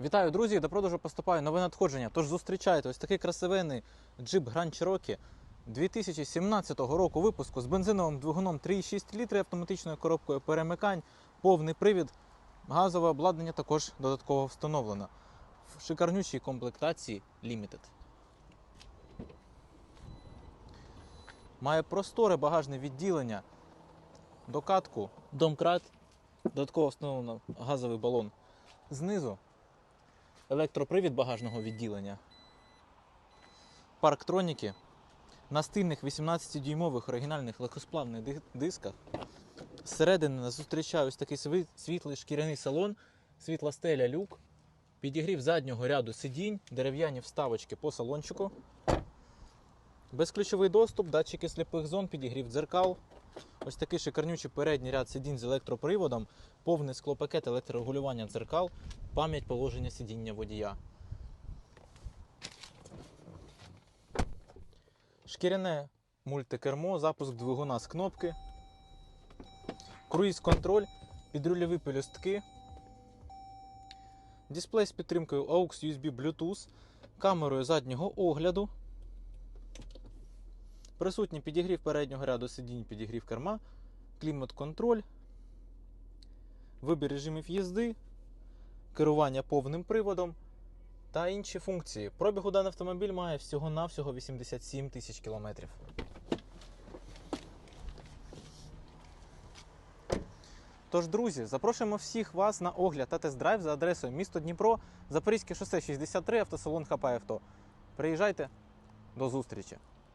Вітаю, друзі! До продажу поступає нове надходження. Тож зустрічайте ось такий красивенний джип Grand Cherokee 2017 року випуску з бензиновим двигуном 3,6 літри автоматичною коробкою перемикань, повний привід. Газове обладнання також додатково встановлено в шикарнючій комплектації Limited. Має просторе багажне відділення, докатку, домкрат, додатково встановлено газовий балон знизу електропривід багажного відділення, парктроніки на стильних 18-дюймових оригінальних легкосплавних дисках. Зсередини нас зустрічає ось такий світлий шкіряний салон, світла стеля люк, підігрів заднього ряду сидінь, дерев'яні вставочки по салончику, безключовий доступ, датчики сліпих зон, підігрів дзеркал. Ось такий шикарнючий передній ряд сидінь з електроприводом, повний склопакет електрорегулювання дзеркал, пам'ять положення сидіння водія. Шкіряне мультикермо, запуск двигуна з кнопки, круїз-контроль, підрульові пелюстки, дисплей з підтримкою AUX USB Bluetooth, камерою заднього огляду, присутній підігрів переднього ряду сидінь, підігрів керма, клімат-контроль, вибір режимів їзди, керування повним приводом та інші функції. Пробігу даний автомобіль має всього-навсього 87 тисяч кілометрів. Тож, друзі, запрошуємо всіх вас на огляд та тест-драйв за адресою місто Дніпро, Запорізьке шосе 63, автосалон ХП Авто. Приїжджайте, до зустрічі!